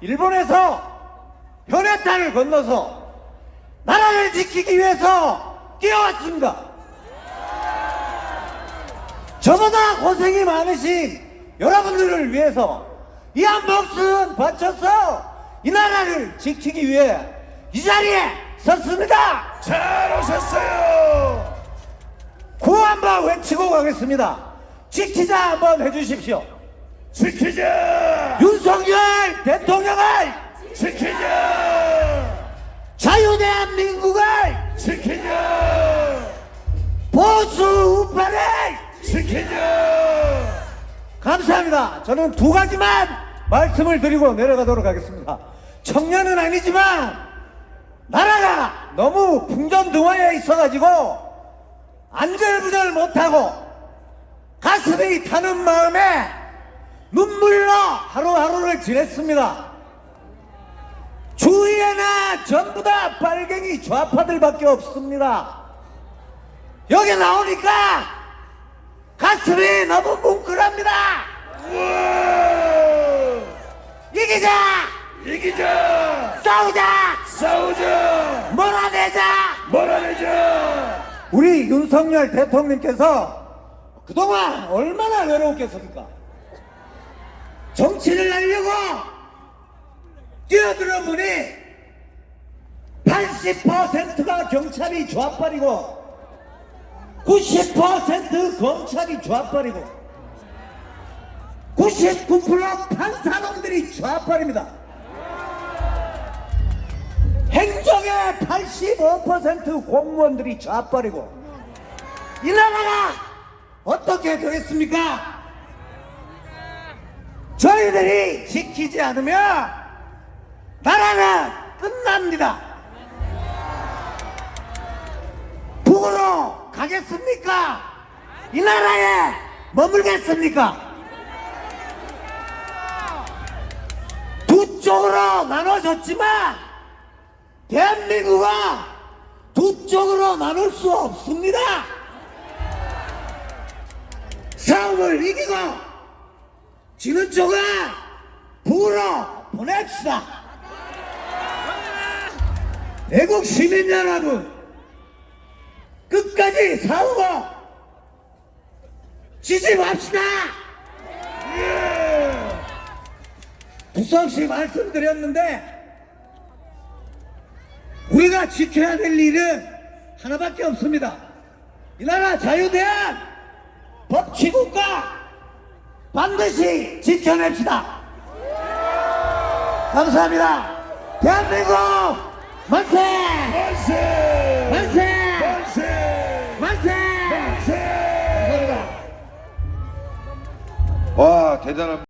일본에서 현해탄을 건너서 나라를 지키기 위해서 뛰어왔습니다. 저보다 고생이 많으신 여러분들을 위해서 이한 목숨 바쳐서 이 나라를 지키기 위해 이 자리에 섰습니다. 잘 오셨어요. 구호 한번 외치고 가겠습니다. 지키자 한번 해주십시오. 지키자. 윤석열 지키자. 감사합니다. 저는 두 가지만 말씀을 드리고 내려가도록 하겠습니다. 청년은 아니지만 나라가 너무 풍전등화에 있어가지고 안절부절 못하고 가슴이 타는 마음에 눈물로 하루하루를 지냈습니다. 주위에는 전부 다 빨갱이 좌파들밖에 없습니다. 여기 나오니까 가슴이 너무 뭉클합니다. 우와. 이기자! 이기자. 싸우자! 싸우자. 몰아내자! 몰아내자. 우리 윤석열 대통령께서 그동안 얼마나 외로웠겠습니까? 정치를 하려고 뛰어들어 보니 80%가 경찰이 좌빨이고 90% 검찰이 좌빨이고 99% 판사놈들이 좌빨입니다. 행정의 85% 공무원들이 좌빨이고 이 나라가 어떻게 되겠습니까? 저희들이 지키지 않으면 나라는 끝납니다. 가겠습니까? 이 나라에 머물겠습니까? 두 쪽으로 나눠졌지만 대한민국은 두 쪽으로 나눌 수 없습니다. 싸움을 이기고 지는 쪽은 북으로 보냅시다. 애국 시민 여러분 끝까지 싸우고 지지 맙시다. 두성씨 말씀드렸는데 우리가 지켜야 될 일은 하나밖에 없습니다. 이 나라 자유대한 법치국가 반드시 지켜냅시다. 감사합니다. 대한민국! 만세. 만세! 만세. 와 대단합니다.